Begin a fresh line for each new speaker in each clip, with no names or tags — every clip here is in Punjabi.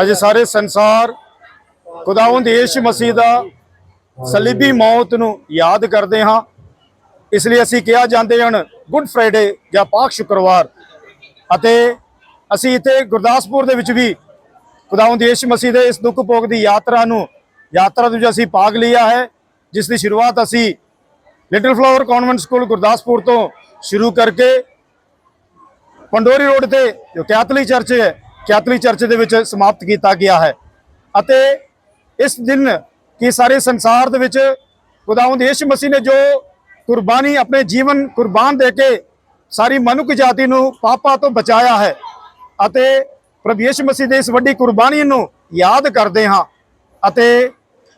ਅੱਜ ਸਾਰੇ ਸੰਸਾਰ ਖੁਦਾਵੰਦ ਯਿਸੂ ਮਸੀਹ ਦਾ ਸਲੀਬੀ ਮੌਤ ਨੂੰ ਯਾਦ ਕਰਦੇ ਹਾਂ। ਇਸ ਲਈ ਅਸੀਂ ਕਿਹਾ ਜਾਂਦੇ ਹਨ, ਗੁੱਡ ਫਰਾਈਡੇ ਜਾਂ ਪਾਕ ਸ਼ੁੱਕਰਵਾਰ। ਅਤੇ ਅਸੀਂ ਇੱਥੇ ਗੁਰਦਾਸਪੁਰ ਦੇ ਵਿੱਚ ਵੀ ਖੁਦਾਵੰਦ ਯਿਸੂ ਮਸੀਹ ਦੇ ਇਸ ਦੁੱਖ ਭੋਗ ਦੀ ਯਾਤਰਾ ਨੂੰ, ਯਾਤਰਾ ਵਿੱਚ ਅਸੀਂ ਭਾਗ ਲਿਆ ਹੈ। ਜਿਸ ਦੀ ਸ਼ੁਰੂਆਤ ਅਸੀਂ little flower convent school Gurdaspur ਤੋਂ ਸ਼ੁਰੂ ਕਰਕੇ ਪੰਡੋਰੀ ਰੋਡ ਤੇ, ਜੋ ਕੈਥਲੀ ਚਰਚ ਹੈ ਕੈਥਲਿਕ ਚਰਚ ਦੇ ਵਿੱਚ ਸਮਾਪਤ ਕੀਤਾ ਗਿਆ ਹੈ ਅਤੇ ਇਸ ਦਿਨ ਕਿ ਸਾਰੇ ਸੰਸਾਰ ਦੇ ਵਿੱਚ ਖੁਦਾਵੰਦ ਯਿਸੂ ਮਸੀਹ ਨੇ ਜੋ ਕੁਰਬਾਨੀ ਆਪਣੇ ਜੀਵਨ ਕੁਰਬਾਨ ਦੇ ਕੇ ਸਾਰੀ ਮਨੁੱਖ ਜਾਤੀ ਨੂੰ ਪਾਪਾਂ ਤੋਂ ਬਚਾਇਆ ਹੈ ਅਤੇ ਪ੍ਰਭੂ ਯਿਸੂ ਮਸੀਹ ਦੇ ਇਸ ਵੱਡੀ ਕੁਰਬਾਨੀ ਨੂੰ ਯਾਦ ਕਰਦੇ ਹਾਂ ਅਤੇ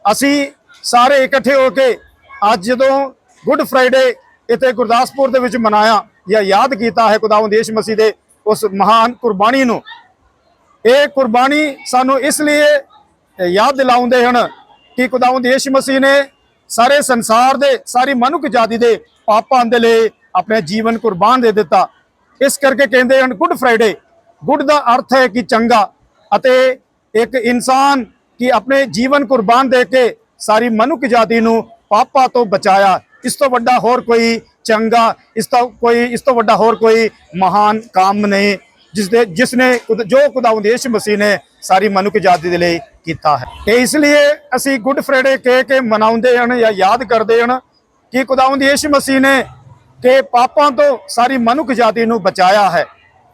ਅਸੀਂ ਸਾਰੇ ਇਕੱਠੇ ਹੋ ਕੇ ਅੱਜ ਜਦੋਂ ਗੁੱਡ ਫਰਾਈਡੇ ਇੱਥੇ ਗੁਰਦਾਸਪੁਰ ਦੇ ਵਿੱਚ ਮਨਾਇਆ ਜਾਂ ਯਾਦ ਕੀਤਾ ਹੈ ਖੁਦਾਵੰਦ ਯਿਸੂ ਮਸੀਹ ਦੇ ਉਸ ਮਹਾਨ ਕੁਰਬਾਨੀ ਨੂੰ ਇਹ ਕੁਰਬਾਨੀ ਸਾਨੂੰ ਇਸ ਲਈ ਯਾਦ ਦਿਲਾਉਂਦੇ ਹਨ ਕਿ ਖੁਦਾਵੰਦ ਯਿਸੂ ਮਸੀਹ ਨੇ ਸਾਰੇ ਸੰਸਾਰ ਦੇ, ਸਾਰੀ ਮਨੁੱਖ ਜਾਤੀ ਦੇ ਪਾਪਾਂ ਦੇ ਲਈ ਆਪਣੇ ਜੀਵਨ ਕੁਰਬਾਨ ਦੇ ਦਿੱਤਾ। ਇਸ ਕਰਕੇ ਕਹਿੰਦੇ ਹਨ ਗੁੱਡ ਫਰਾਈਡੇ ਗੁੱਡ ਦਾ ਅਰਥ ਹੈ ਕਿ ਚੰਗਾ ਅਤੇ ਇੱਕ ਇਨਸਾਨ ਕਿ ਆਪਣੇ ਜੀਵਨ ਕੁਰਬਾਨ ਦੇ ਕੇ ਸਾਰੀ ਮਨੁੱਖ ਜਾਤੀ ਨੂੰ ਪਾਪਾਂ ਤੋਂ ਬਚਾਇਆ। ਇਸ ਤੋਂ ਵੱਡਾ ਹੋਰ ਕੋਈ ਚੰਗਾ, ਇਸ ਤੋਂ ਕੋਈ, ਇਸ ਤੋਂ ਵੱਡਾ ਹੋਰ ਕੋਈ ਮਹਾਨ ਕੰਮ ਨਹੀਂ। ਜਿਸ ਦੇ ਜਿਸ ਨੇ ਖੁਦ- ਜੋ ਖੁਦਾਵੰਦ ਯਿਸੂ ਮਸੀਹ ਨੇ ਸਾਰੀ ਮਨੁੱਖ ਜਾਤੀ ਦੇ ਲਈ ਕੀਤਾ ਹੈ ਇਹ ਇਸ ਲਈ ਅਸੀਂ ਗੁੱਡ ਫਰਾਈਡੇ ਕਹਿ ਕੇ ਮਨਾਉਂਦੇ ਹਨ ਜਾਂ ਯਾਦ ਕਰਦੇ ਹਨ ਕਿ ਖੁਦਾਵੰਦ ਯਿਸੂ ਮਸੀਹ ਨੇ ਕਿ ਪਾਪਾਂ ਤੋਂ ਸਾਰੀ ਮਨੁੱਖ ਜਾਤੀ ਨੂੰ ਬਚਾਇਆ ਹੈ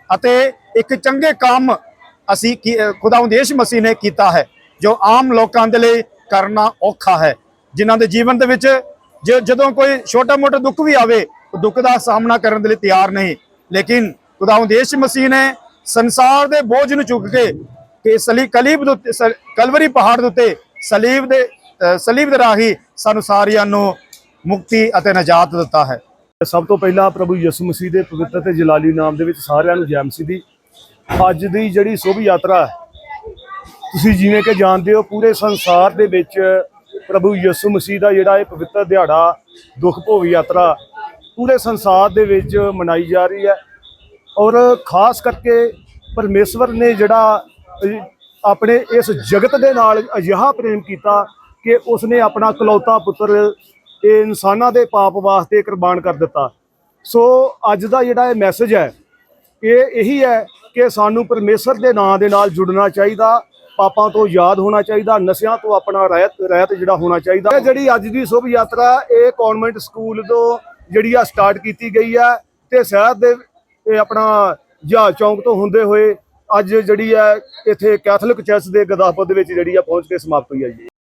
ਅਤੇ ਇੱਕ ਚੰਗੇ ਕੰਮ ਅਸੀਂ ਕੀ- ਅਹ ਖੁਦਾਵੰਦ ਯਿਸੂ ਮਸੀਹ ਨੇ ਕੀਤਾ ਹੈ ਜੋ ਆਮ ਲੋਕਾਂ ਦੇ ਲਈ ਕਰਨਾ ਔਖਾ ਹੈ ਜਿਨ੍ਹਾਂ ਦੇ ਜੀਵਨ ਦੇ ਵਿੱਚ ਜਦੋਂ ਕੋਈ ਛੋਟਾ ਮੋਟਾ ਦੁੱਖ ਵੀ ਆਵੇ ਉਹ ਦੁੱਖ ਦਾ ਸਾਹਮਣਾ ਕਰਨ ਦੇ ਲਈ ਤਿਆਰ ਨਹੀਂ ਲੇਕਿਨ ਖੁਦਾਵੰਦ ਯਿਸੂ ਮਸੀਹ ਨੇ ਸੰਸਾਰ ਦੇ ਬੋਝ ਨੂੰ ਚੁੱਕ ਕੇ ਕਿ ਸਲੀ ਕਲੀਬ ਦੇ ਉੱਤੇ ਸ- ਕਲਵਰੀ ਪਹਾੜ ਦੇ ਉੱਤੇ ਸਲੀਬ ਦੇ ਸਲੀਬ ਦੇ ਰਾਹੀਂ ਸਾਨੂੰ ਸਾਰਿਆਂ ਨੂੰ ਮੁਕਤੀ ਅਤੇ ਨਜਾਤ ਦਿੱਤਾ ਹੈ।
ਸਭ ਤੋਂ ਪਹਿਲਾਂ ਪ੍ਰਭੂ ਯਿਸੂ ਮਸੀਹ ਦੇ ਪਵਿੱਤਰ ਤੇ ਜਲਾਲੀ ਨਾਮ ਦੇ ਵਿੱਚ ਸਾਰਿਆਂ ਨੂੰ ਜੈ ਮਸੀਹ ਦੀ ਅੱਜ ਦੀ ਜਿਹੜੀ ਸ਼ੁਭ ਯਾਤਰਾ ਹੈ, ਤੁਸੀਂ ਜਿਵੇਂ ਕਿ ਜਾਣਦੇ ਹੋ ਪੂਰੇ ਸੰਸਾਰ ਦੇ ਵਿੱਚ ਪ੍ਰਭੂ ਯਿਸੂ ਮਸੀਹ ਦਾ ਜਿਹੜਾ ਇਹ ਪਵਿੱਤਰ ਦਿਹਾੜਾ ਦੁੱਖ ਭੋਗ ਯਾਤਰਾ ਪੂਰੇ ਸੰਸਾਰ ਦੇ ਵਿੱਚ ਮਨਾਈ ਜਾ ਰਹੀ ਹੈ। ਔਰ ਖਾਸ ਕਰਕੇ ਪਰਮੇਸ਼ਵਰ ਨੇ ਜਿਹੜਾ ਆਪਣੇ ਇਸ ਜਗਤ ਦੇ ਨਾਲ ਅਜਿਹਾ ਪ੍ਰੇਮ ਕੀਤਾ ਕਿ ਉਸਨੇ ਆਪਣਾ ਕਲੌਤਾ ਪੁੱਤਰ ਇਹ ਇਨਸਾਨਾਂ ਦੇ ਪਾਪ ਵਾਸਤੇ ਕੁਰਬਾਨ ਕਰ ਦਿੱਤਾ। ਸੋ ਅੱਜ ਦਾ ਜਿਹੜਾ ਇਹ ਮੈਸੇਜ ਹੈ, ਇਹ ਇਹੀ ਹੈ ਕਿ ਸਾਨੂੰ ਪਰਮੇਸ਼ਰ ਦੇ ਨਾਂ ਦੇ ਨਾਲ ਜੁੜਨਾ ਚਾਹੀਦਾ, ਪਾਪਾਂ ਤੋਂ ਯਾਦ ਹੋਣਾ ਚਾਹੀਦਾ, ਨਸ਼ਿਆਂ ਤੋਂ ਆਪਣਾ ਰਹਿਤ ਰਹਿਤ ਜਿਹੜਾ ਹੋਣਾ ਚਾਹੀਦਾ। ਇਹ ਜਿਹੜੀ ਅੱਜ ਦੀ ਸ਼ੁਭ ਯਾਤਰਾ, ਇਹ ਕਨਵੈਂਟ ਸਕੂਲ ਤੋਂ ਜਿਹੜੀ ਆ ਸਟਾਰਟ ਕੀਤੀ ਗਈ ਹੈ ਤੇ ਸ਼ਹਿਰ ਦੇ ਇਹ ਆਪਣਾ ਜਹਾਜ਼ ਚੌਂਕ ਤੋਂ ਹੁੰਦੇ ਹੋਏ ਅੱਜ ਜਿਹੜੀ ਹੈ ਇੱਥੇ ਕੈਥੋਲਿਕ ਚਰਚ ਦੇ ਗਦਾਫਤ ਦੇ ਵਿੱਚ ਜਿਹੜੀ ਆ ਪਹੁੰਚ ਕੇ ਸਮਾਪਤ ਹੋਈ ਹੈ ਜੀ।